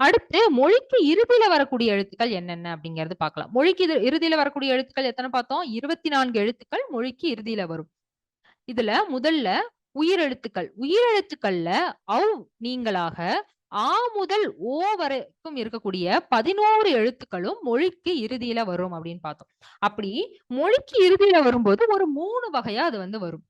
அடுத்து மொழிக்கு இறுதியில வரக்கூடிய எழுத்துக்கள் என்னென்ன அப்படிங்கறது பார்க்கலாம். மொழிக்கு இது இறுதியில வரக்கூடிய எழுத்துக்கள் எத்தனை பார்த்தோம்? 24 எழுத்துக்கள் மொழிக்கு இறுதியில வரும். இதுல முதல்ல உயிரெழுத்துக்கள். உயிரெழுத்துக்கள்ல அவ் நீங்களாக ஆ முதல் ஓ வரைக்கும் இருக்கக்கூடிய 11 எழுத்துக்களும் மொழிக்கு இறுதியில வரும் அப்படின்னு பார்த்தோம். அப்படி மொழிக்கு இறுதியில வரும்போது ஒரு மூணு வகையா அது வந்து வரும்.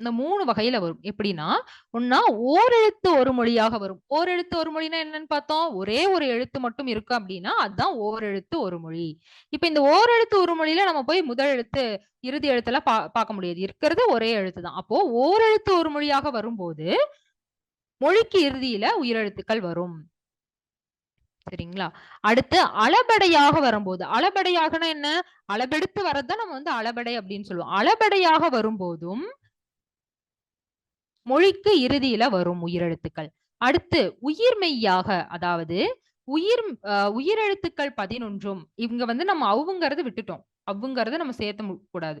இந்த மூணு வகையில வரும். எப்படின்னா, ஒன்னா ஓரெழுத்து ஒரு மொழியாக வரும். ஓரெழுத்து ஒரு மொழின்னா என்னன்னு பார்த்தோம்? ஒரே ஒரு எழுத்து மட்டும் இருக்கு அப்படின்னா, அதுதான் ஓரெழுத்து ஒரு மொழி. இப்ப இந்த ஓரெழுத்து ஒரு மொழியில நம்ம போய் முதல் எழுத்து, இறுதி எழுத்துல பா பார்க்க முடியாது. இருக்கிறது ஒரே எழுத்து தான். அப்போ ஓரெழுத்து ஒரு மொழியாக வரும்போது, மொழிக்கு இறுதியில உயிரெழுத்துக்கள் வரும். சரிங்களா? அடுத்து அளபடையாக வரும்போது, அளபடையாகனா என்ன? அளபெடுத்து வர்றதுதான் நம்ம வந்து அளபடை அப்படின்னு சொல்லுவோம். அளபடையாக வரும்போதும் மொழிக்கு இறுதியில வரும் உயிரெழுத்துக்கள். அடுத்து உயிர்மெய்யாக அதாவது உயிர் உயிரெழுத்துக்கள் பதினொன்றும் இவங்க வந்து நம்ம அவ்வுங்கிறத விட்டுட்டோம். அவ்வுங்கிறத நம்ம சேர்த்த கூடாது.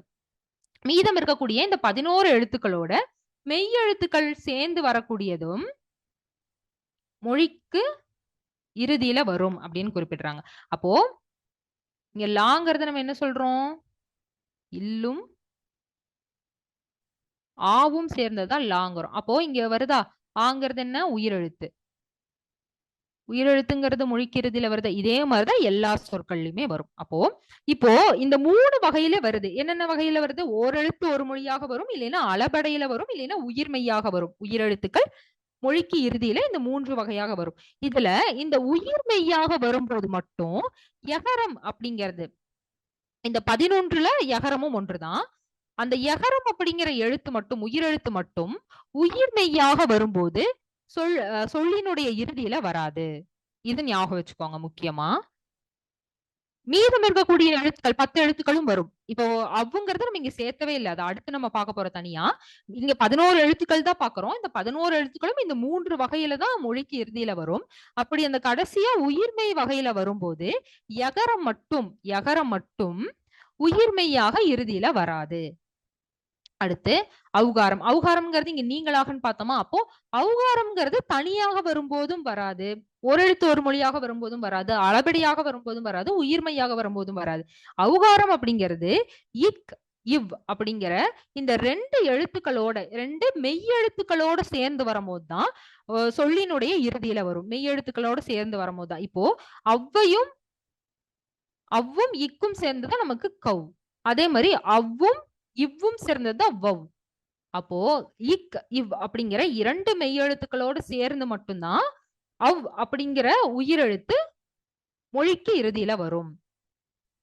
மீதம் இருக்கக்கூடிய இந்த 11 எழுத்துக்களோட மெய் எழுத்துக்கள் சேர்ந்து வரக்கூடியதும் மொழிக்கு இறுதியில வரும் அப்படின்னு குறிப்பிடுறாங்க. அப்போ இங்க லாங்கிறத நம்ம என்ன சொல்றோம்? இல்லும் ஆவும் சேர்ந்ததுதான் லாங்கிறோம். அப்போ இங்க வருதா? ஆங்கிறது என்ன? உயிரெழுத்து. உயிரெழுத்துங்கிறது மொழிக்கு வருது. இதே மாதிரிதான் எல்லா சொற்கள்லயுமே வரும். அப்போ இப்போ இந்த மூணு வகையில வருது. என்னென்ன வகையில வருது? ஓரெழுத்து ஒரு மொழியாக வரும். இல்லைன்னா அளபடையில வரும். இல்லைன்னா உயிர்மெய்யாக வரும். உயிரெழுத்துக்கள் மொழிக்கு இறுதியில இந்த மூன்று வகையாக வரும். இதுல இந்த உயிர்மெய்யாக வரும்போது மட்டும் யகரம் அப்படிங்கிறது இந்த 11ல யகரமும் ஒன்றுதான். அந்த யகரம் அப்படிங்கிற எழுத்து மட்டும் உயிரெழுத்து மட்டும் உயிர் மெய்யாக வரும்போது சொல் சொல்லினுடைய இறுதியில வராது. இது ஞாபகம் வச்சுக்கோங்க முக்கியமா. மீதம் இருக்கக்கூடிய எழுத்துக்கள் 10 எழுத்துக்களும் வரும். இப்போ அவ்வுங்கிறத நம்ம இங்க சேர்த்தவே இல்ல. அதை அடுத்து நம்ம பார்க்க போறோம் தனியா. இங்க 11 எழுத்துக்கள் தான் பாக்குறோம் இந்த 11 எழுத்துக்களும் இந்த மூன்று வகையில தான் மொழிக்கு இறுதியில வரும். அப்படி அந்த கடைசியா உயிர்மை வகையில வரும்போது, யகரம் மட்டும் யகரம் மட்டும் உயிர்மெய்யாக இறுதியில வராது. அடுத்து அவுகாரம் அவுகாரம்ங்கிறது இங்க நீங்களாகன்னு பார்த்தோமா? அப்போ அவுகாரம்ங்கிறது தனியாக வரும்போதும் வராது. ஒரு எழுத்து ஒரு மொழியாக வரும்போதும் வராது. அளபடியாக வரும்போதும் வராது. உயிர்மையாக வரும்போதும் வராது. அவுகாரம் அப்படிங்கிறது இக், இவ் அப்படிங்கிற இந்த ரெண்டு எழுத்துக்களோட ரெண்டு மெய் எழுத்துக்களோட சேர்ந்து வரும்போது தான் சொல்லினுடைய இறுதியில வரும். மெய் எழுத்துக்களோட சேர்ந்து வரும்போது தான். இப்போ அவ்வையும் அவ்வும், இக்கும் சேர்ந்துதான் நமக்கு கவ். அதே மாதிரி அவ்வும், இவ்வும் சேர்ந்தது தான் வவ். அப்போ இக், இவ் அப்படிங்கிற இரண்டு மெய்யெழுத்துக்களோடு சேர்ந்து மட்டும்தான் அவ் அப்படிங்கிற உயிரெழுத்து மொழிக்கு இறுதியில வரும்.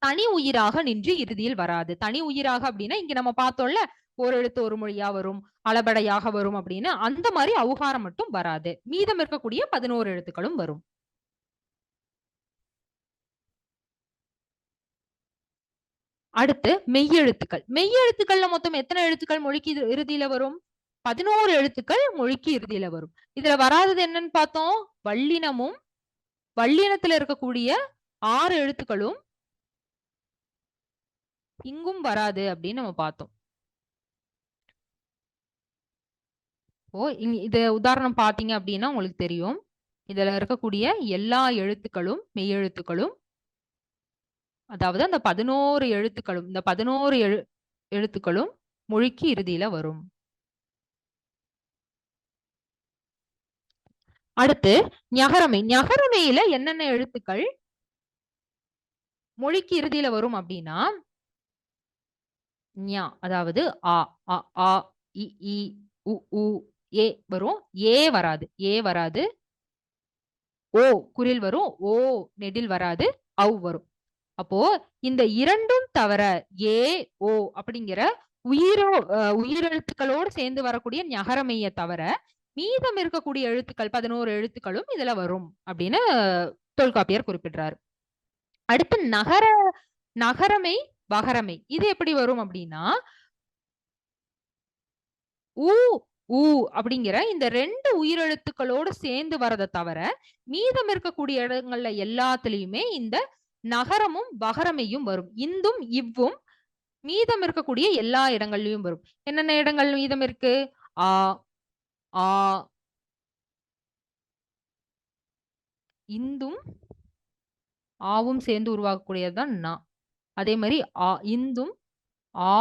தனி உயிராக நின்று இறுதியில் வராது. தனி உயிராக அப்படின்னா, இங்க நம்ம பார்த்தோம்ல, ஓரெழுத்து ஒரு மொழியா வரும், அளபடையாக வரும் அப்படின்னு, அந்த மாதிரி அவுகாரம் மட்டும் வராது. மீதம் இருக்கக்கூடிய 11 எழுத்துக்களும் வரும். அடுத்து மெய்யெழுத்துக்கள். மெய்யெழுத்துக்கள்ல மொத்தம் எத்தனை எழுத்துக்கள் மொழிக்கு இறுதியில வரும்? 11 எழுத்துக்கள் மொழிக்கு இறுதியில வரும். இதுல வராதது என்னன்னு பார்த்தோம்? வல்லினமும், வல்லினத்துல இருக்கக்கூடிய ஆறு எழுத்துக்களும் இங்கும் வராது அப்படின்னு நம்ம பார்த்தோம். ஓ இங் இது உதாரணம் பார்த்தீங்க அப்படின்னா உங்களுக்கு தெரியும். இதுல இருக்கக்கூடிய எல்லா எழுத்துக்களும், மெய்யெழுத்துக்களும் அதாவது அந்த 11 எழுத்துக்களும் இந்த 11 எழு எழுத்துக்களும் மொழிக்கு இறுதியில வரும். அடுத்து நியகரமை ஞகரமெய்யில என்னென்ன எழுத்துக்கள் மொழிக்கு இறுதியில வரும் அப்படின்னா ஞா அதாவது ஆ, அ, ஆ, இ, ஈ, உ, ஏ வரும். ஏ வராது. ஏ வராது. ஓ குரில் வரும். ஓ நெடில் வராது. அவ் வரும். அப்போ இந்த இரண்டும் தவிர ஏ, ஓ அப்படிங்கிற உயிரோ உயிரெழுத்துக்களோடு சேர்ந்து வரக்கூடிய ஞகரமெய்ய தவிர, மீதம் இருக்கக்கூடிய எழுத்துக்கள் 11 எழுத்துக்களும் இதுல வரும் அப்படின்னு தொல்காப்பியர் குறிப்பிடுறாரு. அடுத்து நகர நகரமை வகரமை இது எப்படி வரும் அப்படின்னா உ, ஊ அப்படிங்கிற இந்த ரெண்டு உயிரெழுத்துக்களோடு சேர்ந்து வரதை தவிர, மீதம் இருக்கக்கூடிய இடங்கள்ல எல்லாத்துலயுமே இந்த நகரமும், பகரமையும் வரும். இந்தும், இவ்வும் மீதம் இருக்கக்கூடிய எல்லா இடங்கள்லயும் வரும். என்னென்ன இடங்கள் மீதம் இருக்கு? ஆ, ஆ இந்தும் ஆவும் சேர்ந்து உருவாகக்கூடியதுதான் நா அதே மாதிரி ஆ இந்தும்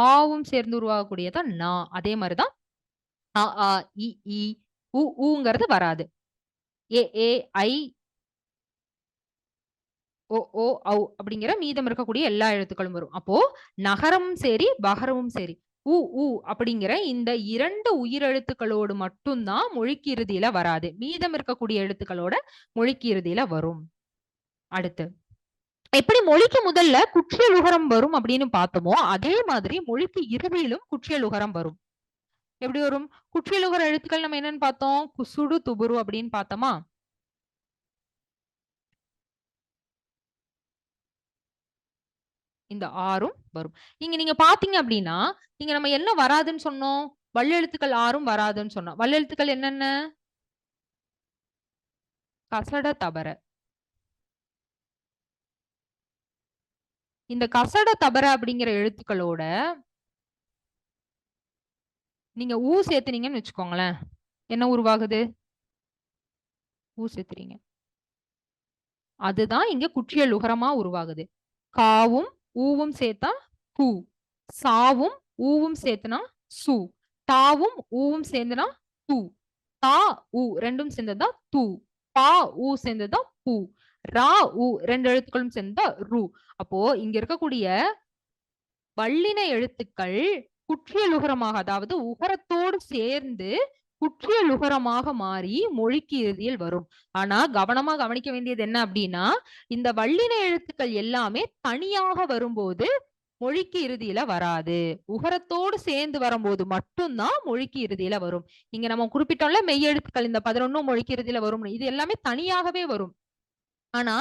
ஆவும் சேர்ந்து உருவாகக்கூடியதான் நா அதே மாதிரிதான் அ ஆ இ உ ஊங்கிறது வராது ஏ ஏ ஐ ஓ ஓ ஔ அப்படிங்கிற மீதம் இருக்கக்கூடிய எல்லா எழுத்துக்களும் வரும். அப்போ நகரமும் சரி பகரமும் சரி உ உ அப்படிங்கிற இந்த இரண்டு உயிரெழுத்துக்களோடு மட்டும்தான் மொழிக்கு இறுதியில வராது. மீதம் இருக்கக்கூடிய எழுத்துக்களோட மொழிக்கு இறுதியில வரும். அடுத்து எப்படி மொழிக்கு முதல்ல குற்றியலுகரம் வரும் அப்படின்னு பார்த்தோமோ அதே மாதிரி மொழிக்கு இறுதியிலும் குற்றியலுகரம் வரும். எப்படி வரும்? குற்றியலுகர எழுத்துக்கள் நம்ம என்னன்னு பார்த்தோம்? குசுடு துபுரு அப்படின்னு பார்த்தோமா? இந்த ஆறும் வரும். இங்க நீங்க பாத்தீங்க அப்படின்னா இங்க நம்ம என்ன வராதுன்னு சொன்னோம்? வல்லெழுத்துக்கள் ஆறும் வராதுன்னு சொன்னோம். வல்லெழுத்துக்கள் என்னென்ன? கசட தபர. இந்த கசட தபர அப்படிங்கிற எழுத்துக்களோட நீங்க ஊ சேர்த்துனீங்கன்னு வச்சுக்கோங்களேன். என்ன உருவாகுது? ஊ சேர்த்துறீங்க. அதுதான் இங்க குற்றியல் உகரமா உருவாகுது. காவும் ஊவும் சேர்த்தா ஹூ. சாவும் ஊவும் சேர்த்துனா சு. தாவும் ஊவும் சேர்ந்துனா தூ. தா உ ரெண்டும் சேர்ந்ததா து. பா ஊ சேர்ந்ததா பூ. ரா உ ரெண்டு எழுத்துக்களும் சேர்ந்ததா ரு. அப்போ இங்க இருக்கக்கூடிய வல்லின எழுத்துக்கள் குற்றியலுகரமாக அதாவது உகரத்தோடு சேர்ந்து குற்றிய லுகரமாக மாறி மொழிக்கு இறுதியில் வரும். ஆனா கவனமா கவனிக்க வேண்டியது என்ன அப்படின்னா இந்த வல்லின எழுத்துக்கள் எல்லாமே தனியாக வரும்போது மொழிக்கு இறுதியில வராது. உகரத்தோடு சேர்ந்து வரும்போது மட்டும்தான் மொழிக்கு இறுதியில வரும். இங்க நம்ம குறிப்பிட்டோம்ல மெய்யெழுத்துக்கள் இந்த பதினொன்னும் மொழிக்கு இறுதியில வரும். இது எல்லாமே தனியாகவே வரும். ஆனா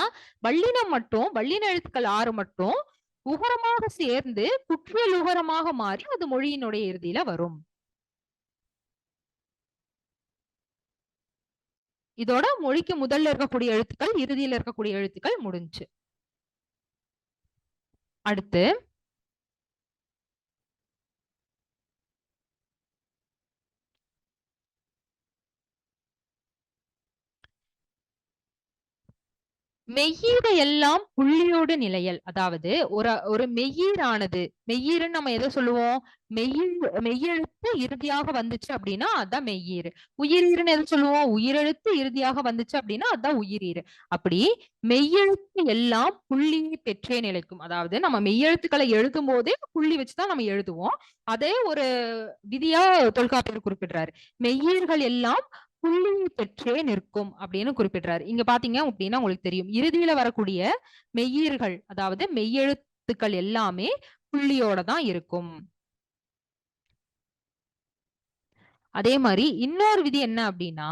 வள்ளினம் மட்டும் வல்லின எழுத்துக்கள் ஆறு மட்டும் உகரமாக சேர்ந்து குற்றியல் உகரமாக மாறி அது மொழியினுடைய இறுதியில வரும். இதோட மொழிக்கு முதல்ல இருக்கக்கூடிய எழுத்துக்கள் இறுதியில இருக்கக்கூடிய எழுத்துக்கள் முடிஞ்சு அடுத்து மெய்யீடு எல்லாம் புள்ளியோடு நிலையல். அதாவது ஒரு ஒரு மெய்யீரானது மெய்யீருன்னு நம்ம எதை சொல்லுவோம்? மெய்யீ மெய்யெழுத்து இறுதியாக வந்துச்சு அப்படின்னா அதான் மெய்யீர் உயிரீருன்னு எதை சொல்லுவோம்? உயிரெழுத்து இறுதியாக வந்துச்சு அப்படின்னா அதான் உயிரீரு. அப்படி மெய்யெழுத்து எல்லாம் புள்ளியை பெற்றே நிலைக்கும். அதாவது நம்ம மெய்யெழுத்துக்களை எழுதும் போதே புள்ளி வச்சுதான் நம்ம எழுதுவோம். அதே ஒரு விதியா தொல்காப்பியர் குறிப்பிடுறாரு. மெய்யீர்கள் எல்லாம் புள்ளியை பெற்றே நிற்கும் அப்படின்னு குறிப்பிடுறாரு. இங்க பாத்தீங்க அப்படின்னா உங்களுக்கு தெரியும். இறுதியில வரக்கூடிய மெய்யீர்கள் அதாவது மெய்யெழுத்துக்கள் எல்லாமே புள்ளியோட தான் இருக்கும். அதே மாதிரி இன்னொரு விதி என்ன அப்படின்னா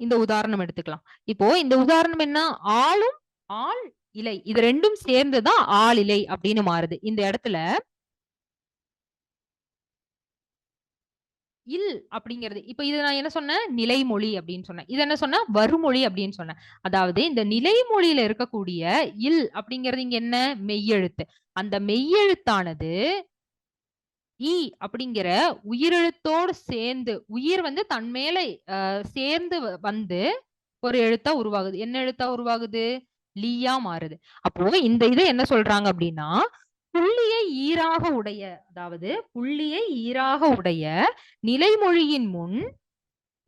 இந்த உதாரணம் எடுத்துக்கலாம். இப்போ இந்த உதாரணம் என்ன? ஆளும் ஆள் இலை. இது ரெண்டும் சேர்ந்துதான் ஆள் இலை அப்படின்னு மாறுது. இந்த இடத்துல இல் அப்படிங்கிறது. இப்ப இது நான் என்ன சொன்னேன்? நிலைமொழி அப்படின்னு சொன்னேன். இது என்ன சொன்ன? வருமொழி அப்படின்னு சொன்னேன். அதாவது இந்த நிலைமொழியில இருக்கக்கூடிய இல் அப்படிங்கிறது இங்க என்ன? மெய்யெழுத்து. அந்த மெய்யெழுத்தானது ஈ அப்படிங்கிற உயிரெழுத்தோடு சேர்ந்து உயிர் வந்து தன்மேல அஹ், சேர்ந்து வ- வந்து ஒரு எழுத்தா உருவாகுது. என்ன எழுத்தா உருவாகுது? லீயா மாறுது. அப்போ இந்த இதை என்ன சொல்றாங்க அப்படின்னா புள்ளியை ஈராக உடைய அதாவது புள்ளியை ஈராக உடைய நிலைமொழியின் முன்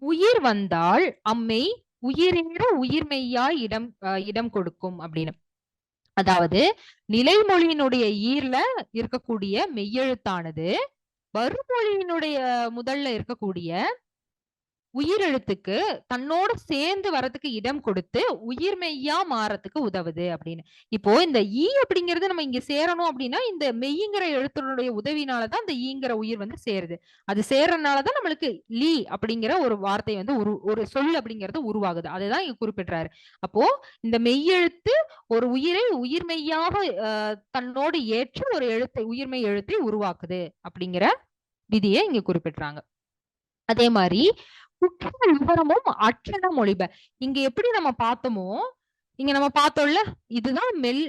உயிர் வந்தால் அம்மை உயிரேற உயிர்மெய்யாய் இடம் அஹ், இடம் கொடுக்கும் அப்படின்னு. அதாவது நிலைமொழியினுடைய ஈர்ல இருக்கக்கூடிய மெய்யெழுத்தானது வருமொழியினுடைய முதல்ல இருக்கக்கூடிய உயிரெழுத்துக்கு தன்னோட சேர்ந்து வரதுக்கு இடம் கொடுத்து உயிர்மெய்யா மாறத்துக்கு உதவுது அப்படின்னு. இப்போ இந்த ஈ அப்படிங்கிறது நம்ம இங்க சேரணும் அப்படின்னா இந்த மெய்ங்கிற எழுத்துடைய உதவினாலதான் இந்த ஈங்கிற உயிர் வந்து சேருது. அது சேர்றதுனாலதான் நம்மளுக்கு லீ அப்படிங்கிற ஒரு வார்த்தை வந்து உரு ஒரு சொல் அப்படிங்கிறது உருவாகுது. அதுதான் இங்க குறிப்பிடுறாரு. அப்போ இந்த மெய்யெழுத்து ஒரு உயிரை உயிர்மெய்யாக அஹ், தன்னோடு ஏற்று ஒரு எழுத்தை உயிர்மெய் எழுத்தை உருவாக்குது அப்படிங்கிற விதியை இங்க குறிப்பிடுறாங்க. அதே மாதிரி குற்ற விவரமும் அச்சன மொழிப. இங்க எப்படி நம்ம பார்த்தோமோ இங்க நம்ம பார்த்தோம்ல இதுதான் மெல்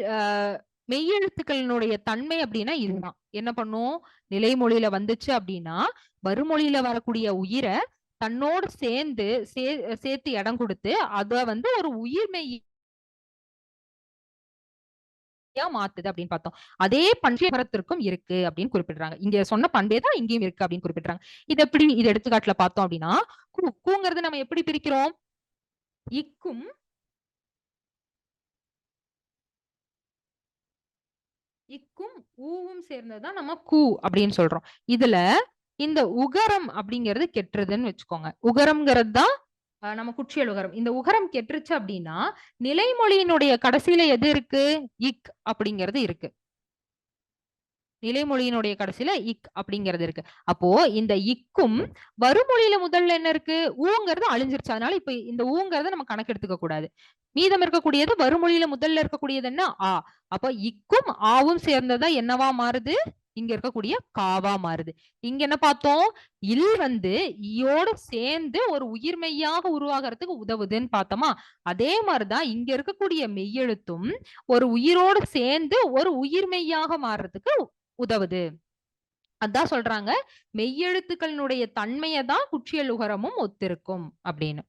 மெய்யெழுத்துக்களினுடைய தன்மை அப்படின்னா இதுதான். என்ன பண்ணும்? நிலைமொழியில வந்துச்சு அப்படின்னா வருமொழியில வரக்கூடிய உயிரை தன்னோடு சேர்ந்து சே சேர்த்து இடம் கொடுத்து அத வந்து ஒரு உயிர்மெய் மாத்துது அப்படின்னு பார்த்தோம். அதே பஞ்சபரத்திற்கும் இருக்கு அப்படின்னு குறிப்பிடுறாங்க. இங்க சொன்ன பண்பே தான் இங்கேயும் இருக்கு அப்படின்னு குறிப்பிடுறாங்க. இது எப்படி இது எடுத்துக்காட்டுல பார்த்தோம் அப்படின்னா கூ கூங்கிறது நம்ம எப்படி பிரிக்கிறோம்? இக்கும். இக்கும் ஊவும் சேர்ந்ததுதான் நம்ம கூ அப்படின்னு சொல்றோம். இதுல இந்த உகரம் அப்படிங்கிறது கெட்டுறதுன்னு வச்சுக்கோங்க. உகரம்ங்கிறது தான் நம்ம குற்றியல் உகரம். இந்த உகரம் கெட்டுருச்சு அப்படின்னா நிலைமொழியினுடைய கடைசியில எது இருக்கு? இக் அப்படிங்கிறது இருக்கு. நிலைமொழியினுடைய கடைசியில இக் அப்படிங்கிறது இருக்கு. அப்போ இந்த இக்கும் வருமொழியில முதல்ல என்ன இருக்கு? ஊங்கிறது அழிஞ்சிருச்சு. அதனால இப்ப இந்த ஊங்கிறத நம்ம கணக்கெடுத்துக்க கூடாது. மீதம் இருக்கக்கூடியது வருமொழியில முதல்ல இருக்கக்கூடியது என்ன? ஆ. அப்ப இக்கும் ஆவும் சேர்ந்ததா என்னவா மாறுது? இங்க இருக்கக்கூடிய காவா மாறுது. இங்க என்ன பார்த்தோம்? இல் வந்து ஈயோட சேர்ந்து ஒரு உயிர்மெய்யாக உருவாகிறதுக்கு உதவுதுன்னு பார்த்தோமா? அதே மாதிரிதான் இங்க இருக்கக்கூடிய மெய்யெழுத்தும் ஒரு உயிரோடு சேர்ந்து ஒரு உயிர்மெய்யாக மாறுறதுக்கு உதவுது. அதான் சொல்றாங்க மெய்யெழுத்துக்களினுடைய தன்மையை தான் குற்றியல் உகரமும் ஒத்திருக்கும் அப்படின்னு.